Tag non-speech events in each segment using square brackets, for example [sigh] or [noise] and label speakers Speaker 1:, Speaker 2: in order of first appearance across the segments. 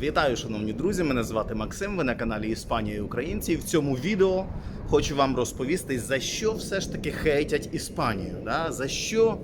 Speaker 1: Вітаю, шановні друзі! Мене звати Максим. Ви на каналі Іспанія і Українці. І в цьому відео хочу вам розповісти, за що все ж таки хейтять Іспанію. Да? За що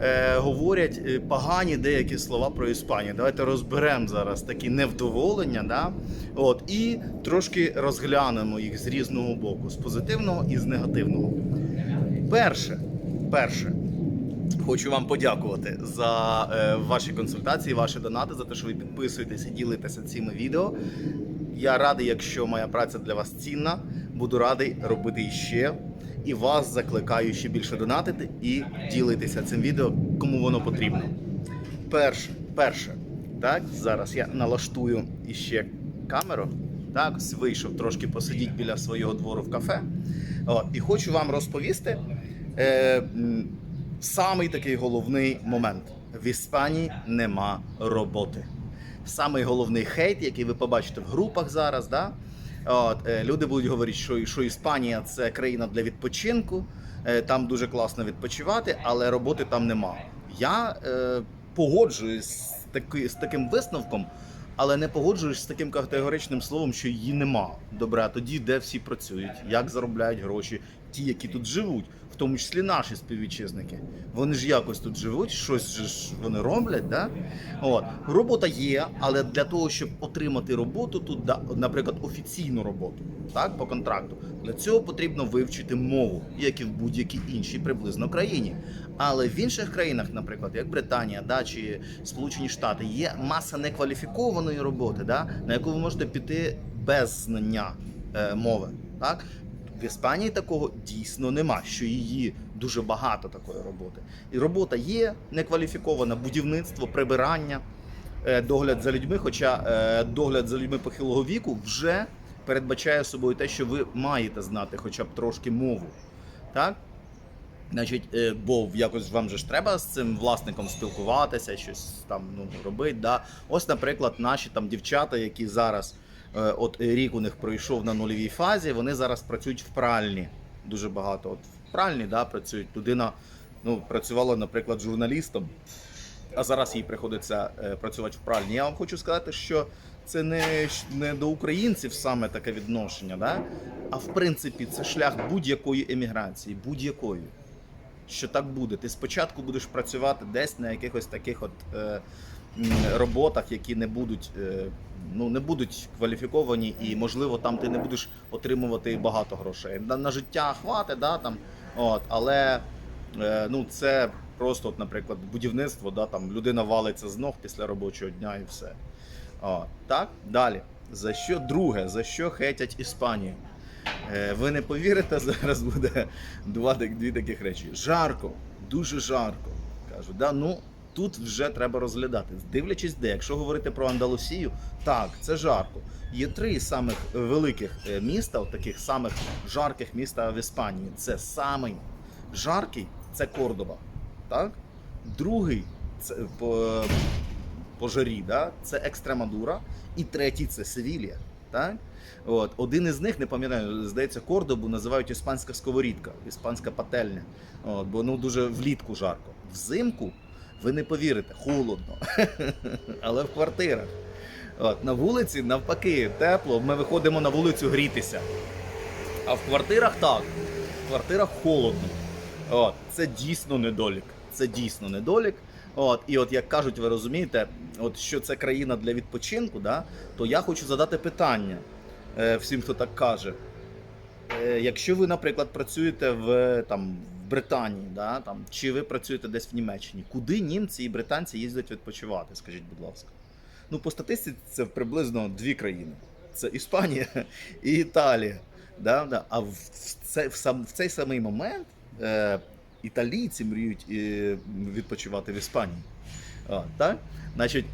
Speaker 1: е, говорять е, погані деякі слова про Іспанію. Давайте розберемо зараз такі невдоволення. Да? От, і трошки розглянемо їх з різного боку, з позитивного і з негативного. Перше, перше. Хочу вам подякувати за е, ваші консультації, ваші донати, за те, що ви підписуєтесь і ділитеся цими відео. Я радий, якщо моя праця для вас цінна, буду радий робити іще. І вас закликаю ще більше донатити і ділитися цим відео, кому воно потрібно. Перше, перше, так, зараз я налаштую іще камеру. Так, вийшов трошки посидіть біля свого двору в кафе. От, і хочу вам розповісти. Е, Самий такий головний момент: в Іспанії нема роботи. Самий головний хейт, який ви побачите в групах зараз. Да? От, е, люди будуть говорити, що, що Іспанія це країна для відпочинку, е, там дуже класно відпочивати, але роботи там нема. Я е, погоджуюсь з, таки, з таким висновком, але не погоджуюсь з таким категоричним словом, що її нема. Добре, а тоді де всі працюють, як заробляють гроші, ті, які тут живуть, в тому числі наші співвітчизники. Вони ж якось тут живуть, щось ж вони роблять. Да? От. Робота є, але для того, щоб отримати роботу тут, наприклад, офіційну роботу, так, по контракту, для цього потрібно вивчити мову, як і в будь-якій іншій приблизно країні. Але в інших країнах, наприклад, як Британія, да, чи Сполучені Штати, є маса некваліфікованої роботи, да, на яку ви можете піти без знання е, мови. Так? В Іспанії такого дійсно нема, що її дуже багато такої роботи. І робота є некваліфікована, будівництво, прибирання, е, догляд за людьми. Хоча е, догляд за людьми похилого віку вже передбачає собою те, що ви маєте знати хоча б трошки мову. Так? Значить, е, бо якось вам же ж треба з цим власником спілкуватися, щось там ну, робити. Да? Ось, наприклад, наші там дівчата, які зараз, от рік у них пройшов на нульовій фазі, вони зараз працюють в пральні. Дуже багато. От в пральні да, працюють. Людина ну, працювала, наприклад, журналістом, а зараз їй приходиться е, працювати в пральні. Я вам хочу сказати, що це не, не до українців саме таке відношення, да? а в принципі це шлях будь-якої еміграції, будь-якої що так буде. Ти спочатку будеш працювати десь на якихось таких от е, роботах, які не будуть, е, ну, не будуть кваліфіковані, і можливо там ти не будеш отримувати багато грошей. На, на життя хватить, да, там, от, але е, ну, це просто, от, наприклад, будівництво, да, там людина валиться з ног після робочого дня і все. О, так, далі. За що друге, за що хейтять Іспанію? Е, Ви не повірите, [laughs] зараз буде два, дві таких речі. Жарко, дуже жарко. Кажу, да, ну тут вже треба розглядати. Дивлячись, де, якщо говорити про Андалусію, так, це жарко. Є три самих великих е, міста, таких самих жарких міста в Іспанії. Це самий жаркий це Кордоба. Так? Другий це по, по жарі, да? це Екстремадура. І третій це Севілія. Так? От. Один із них, не пам'ятаю, здається, Кордобу називають іспанська сковорідка, іспанська пательня. От, бо ну дуже влітку жарко. Взимку, ви не повірите, холодно. [laughs] Але в квартирах. От, на вулиці, навпаки, тепло. Ми виходимо на вулицю грітися. А в квартирах так. В квартирах холодно. От, це дійсно недолік. Це дійсно недолік. От, і от як кажуть, ви розумієте, от що це країна для відпочинку, да, то я хочу задати питання е, всім, хто так каже. Е, якщо ви, наприклад, працюєте в, там, Британії, да, там, чи ви працюєте десь в Німеччині, куди німці і британці їздять відпочивати, скажіть, будь ласка. Ну, по статистиці це приблизно дві країни: це Іспанія і Італія. Да, да. А в, цей, в, сам, в цей самий момент е, італійці мріють е, відпочивати в Іспанії. А, так? Значить,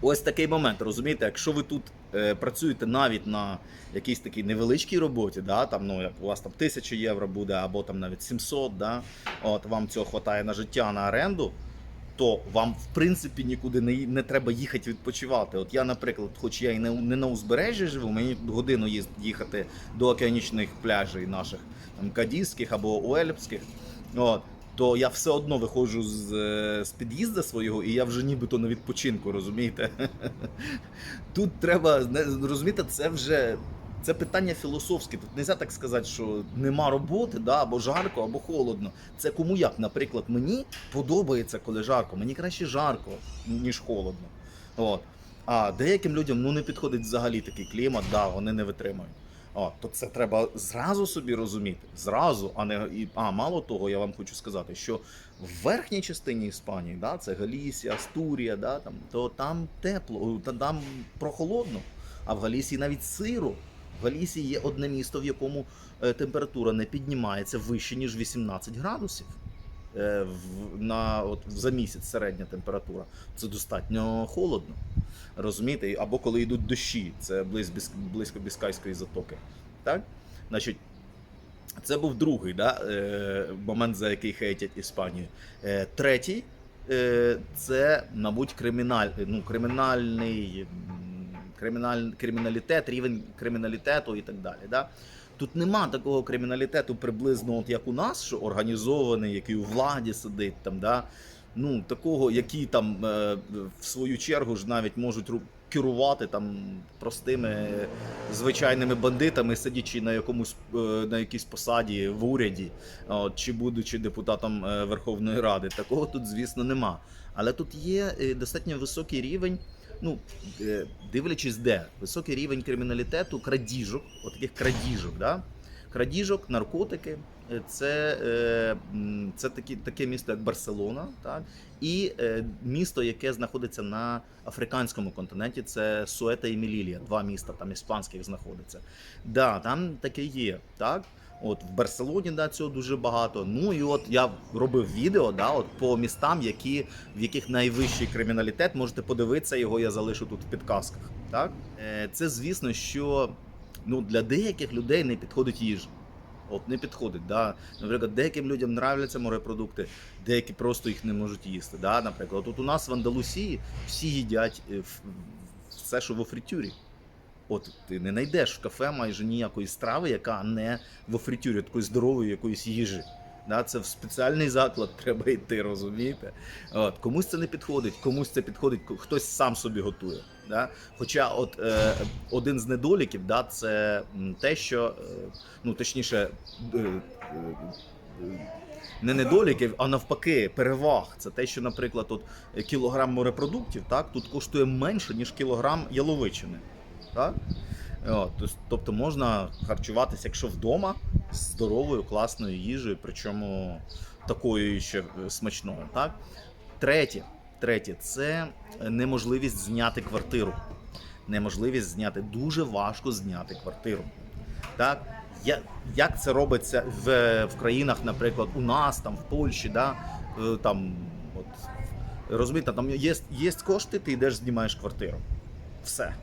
Speaker 1: ось такий момент, розумієте, якщо ви тут працюєте навіть на якійсь такій невеличкій роботі, да, там, ну, як у вас там 1000 євро буде, або там навіть 700, да, от, вам цього вистачає на життя, на оренду, то вам в принципі нікуди не, не треба їхати відпочивати. От я, наприклад, хоч я і не, не на узбережжі живу, мені годину їхати до океанічних пляжей наших там, кадійських або уельпських. От. То я все одно виходжу з, е, з під'їзду свого, і я вже нібито на відпочинку, розумієте? [laughs] Тут треба розумієте, це вже це питання філософське. Тут не можна так сказати, що нема роботи, да, або жарко, або холодно. Це кому як. Наприклад, мені подобається, коли жарко. Мені краще жарко, ніж холодно. От. А деяким людям ну не підходить взагалі такий клімат, да, вони не витримують. О, то це треба зразу собі розуміти. Зразу, а не і а мало того, я вам хочу сказати, що в верхній частині Іспанії, да, це Галісія, Астурія, да, там, то там тепло, та там прохолодно. А в Галісії навіть сиро. В Галісії є одне місто, в якому е, температура не піднімається вище, ніж 18 градусів. Е, на, от, за місяць середня температура. Це достатньо холодно. Розумієте? Або коли йдуть дощі, це близько, близько Біскайської затоки. Так? Значить, це був другий да, е, момент, за який хейтять Іспанію. Е, третій це, мабуть, криміналь, ну, кримінальний криміналь, криміналітет, рівень криміналітету і так далі. Да? Тут нема такого криміналітету приблизно, от як у нас, що організований, який у владі сидить там, да? ну, такого, які там е, в свою чергу ж навіть можуть керувати там простими звичайними бандитами, сидячи на якомусь е, на якійсь посаді в уряді, от, чи будучи депутатом е, Верховної Ради. Такого тут, звісно, нема. Але тут є е, достатньо високий рівень. Ну, е, дивлячись, де високий рівень криміналітету, крадіжок, от таких крадіжок, да? Крадіжок, наркотики. е, Це, е, це такі, таке місто, як Барселона, так? і е, місто, яке знаходиться на африканському континенті, це Суета і Мелілія, два міста там іспанських знаходиться. Да, там таке є. Так? От в Барселоні да, цього дуже багато. Ну і от я робив відео да, от по містам, які, в яких найвищий криміналітет. Можете подивитися, його я залишу тут в підказках. Так? Це звісно, що ну, для деяких людей не підходить їжа. От не підходить. Да? Наприклад, деяким людям нравляться морепродукти, деякі просто їх не можуть їсти. Да? Наприклад, от у нас в Андалусії всі їдять е, все, що в фритюрі. От ти не знайдеш в кафе майже ніякої страви, яка не в фритюрі, такої здорової якоїсь їжі. Да, це в спеціальний заклад [laughs] треба йти, розумієте? От, комусь це не підходить, комусь це підходить, хтось сам собі готує. Да? Хоча от, е, один з недоліків да, це те, що, е, ну точніше, е, е, е, не недоліків, а навпаки, переваг. Це те, що, наприклад, от кілограм морепродуктів так, тут коштує менше, ніж кілограм яловичини. Так? Тос- тобто можна харчуватися, якщо вдома, здоровою, класною їжею, причому такою ще е, смачною. Так? Третє, третє це неможливість зняти квартиру. Неможливість зняти. Дуже важко зняти квартиру. Так? Як це робиться в, в країнах, наприклад, у нас, там, в Польщі, да? е, там, от, розумієте, там є, є кошти, ти йдеш, знімаєш квартиру. Все.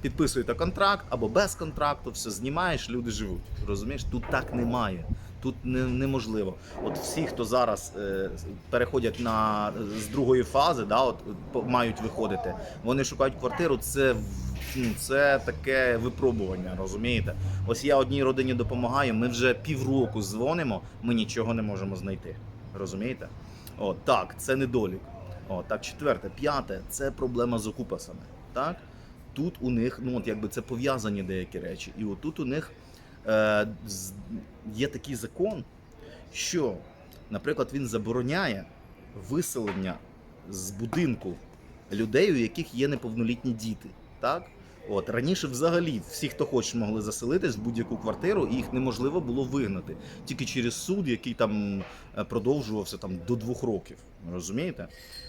Speaker 1: Підписуєте контракт або без контракту, все знімаєш, люди живуть. Розумієш, тут так немає. Тут не, неможливо. От всі, хто зараз е, переходять на з другої фази, да, от мають виходити, вони шукають квартиру. Це ну, це таке випробування, розумієте? Ось я одній родині допомагаю. Ми вже півроку дзвонимо, ми нічого не можемо знайти. Розумієте? От так, це недолік. О, так, четверте, п'яте це проблема з окупасами. Так? Тут у них, ну от якби це пов'язані деякі речі. І отут у них е, є такий закон, що, наприклад, він забороняє виселення з будинку людей, у яких є неповнолітні діти. Так? От раніше взагалі всі, хто хоче, могли заселитись в будь-яку квартиру, і їх неможливо було вигнати тільки через суд, який там е, продовжувався там до двох років. Розумієте?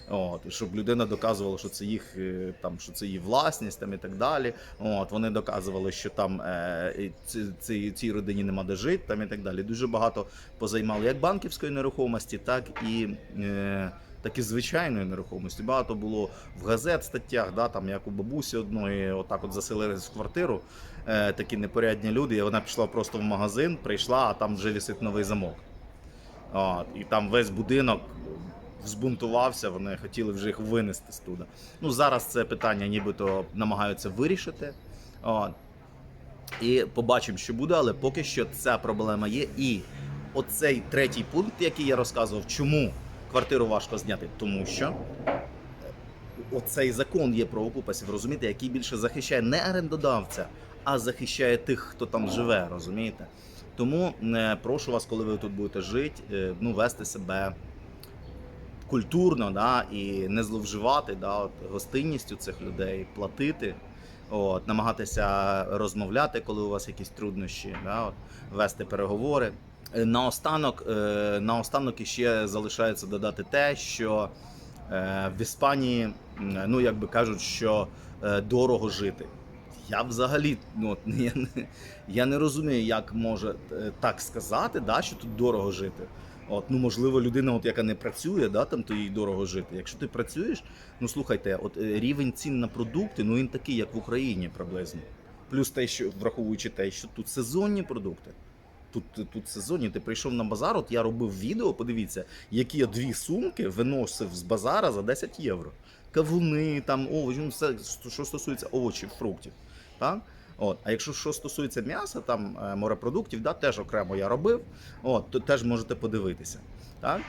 Speaker 1: От, і щоб людина доказувала, що це їх е, там, що це її власність там і так далі. От вони доказували, що там е, і ці, ці, цій родині нема де жити, там і так далі. Дуже багато позаймали як банківської нерухомості, так і. Е, так і звичайної нерухомості. Багато було в газет статтях, да, там як у бабусі одної, отак от заселились в квартиру, е, такі непорядні люди, і вона пішла просто в магазин, прийшла, а там вже висить новий замок. От, і там весь будинок збунтувався, вони хотіли вже їх винести з туди. Ну, зараз це питання нібито намагаються вирішити. От. І побачимо, що буде, але поки що ця проблема є. І оцей третій пункт, який я розказував, чому квартиру важко зняти? Тому що оцей закон є про окупасів, розумієте, який більше захищає не орендодавця, а захищає тих, хто там живе, розумієте? Тому е, прошу вас, коли ви тут будете жити, е, ну, вести себе культурно да, і не зловживати да, от, гостинністю цих людей, платити, от, намагатися розмовляти, коли у вас якісь труднощі, да, от, вести переговори. Е, Наостанок, е, наостанок іще залишається додати те, що е, в Іспанії, ну як би кажуть, що дорого жити. Я взагалі ну, [laughs] я, не, я не розумію, як може так сказати, да, що тут дорого жити. От, ну можливо, людина, от яка не працює, да, там то їй дорого жити. Якщо ти працюєш, ну слухайте, от рівень цін на продукти, ну він такий, як в Україні приблизно. Плюс те, що враховуючи те, що тут сезонні продукти. Тут, тут сезоні. ти прийшов на базар, от я робив відео, подивіться, які я дві сумки виносив з базара за 10 євро. Кавуни, там овочі, ну все, що стосується овочів, фруктів. Так? От. А якщо що стосується м'яса, там е, морепродуктів, да, теж окремо я робив, от, то теж можете подивитися. Так?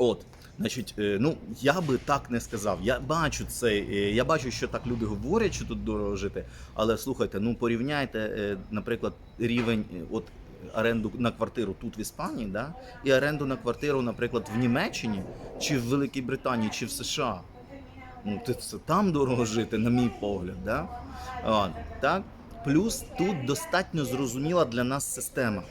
Speaker 1: От, значить, е, ну я би так не сказав. Я бачу це, е, я бачу, що так люди говорять, що тут дорого жити. Але слухайте, ну порівняйте, е, наприклад, рівень от оренду на квартиру тут в Іспанії, да, і оренду на квартиру, наприклад, в Німеччині, чи в Великій Британії, чи в США. Ну, це там дорого жити, на мій погляд. Да? От, так? Плюс тут достатньо зрозуміла для нас система.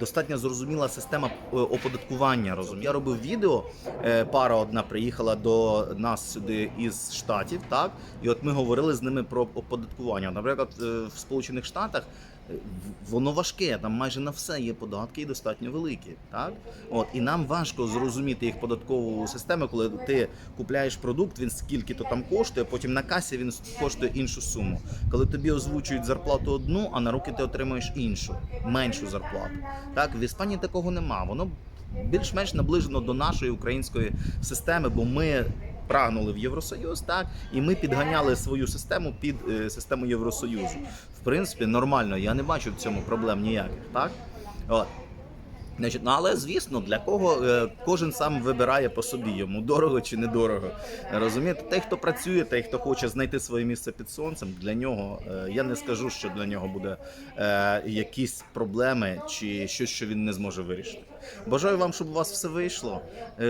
Speaker 1: Достатньо зрозуміла система е, оподаткування. Розумію. Я робив відео. е, Пара одна приїхала до нас сюди із штатів, так і от ми говорили з ними про оподаткування. Наприклад, е, в Сполучених Штатах воно важке, там майже на все є податки і достатньо великі. Так от і нам важко зрозуміти їх податкову систему, коли ти купляєш продукт, він скільки то там коштує, потім на касі він коштує іншу суму. Коли тобі озвучують зарплату одну, а на руки ти отримуєш іншу, меншу зарплату. Так, в Іспанії такого нема. Воно більш-менш наближено до нашої української системи, бо ми прагнули в Євросоюз, так, і ми підганяли свою систему під е, систему Євросоюзу. В принципі, нормально, я не бачу в цьому проблем ніяких, так? От. Значить, ну, але звісно, для кого е, кожен сам вибирає по собі, йому дорого чи недорого. Розумієте, той, хто працює, той, хто хоче знайти своє місце під сонцем, для нього е, я не скажу, що для нього буде е, якісь проблеми чи щось, що він не зможе вирішити. Бажаю вам, щоб у вас все вийшло,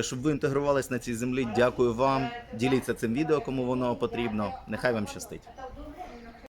Speaker 1: щоб ви інтегрувались на цій землі. Дякую вам. Діліться цим відео, кому воно потрібно. Нехай вам щастить.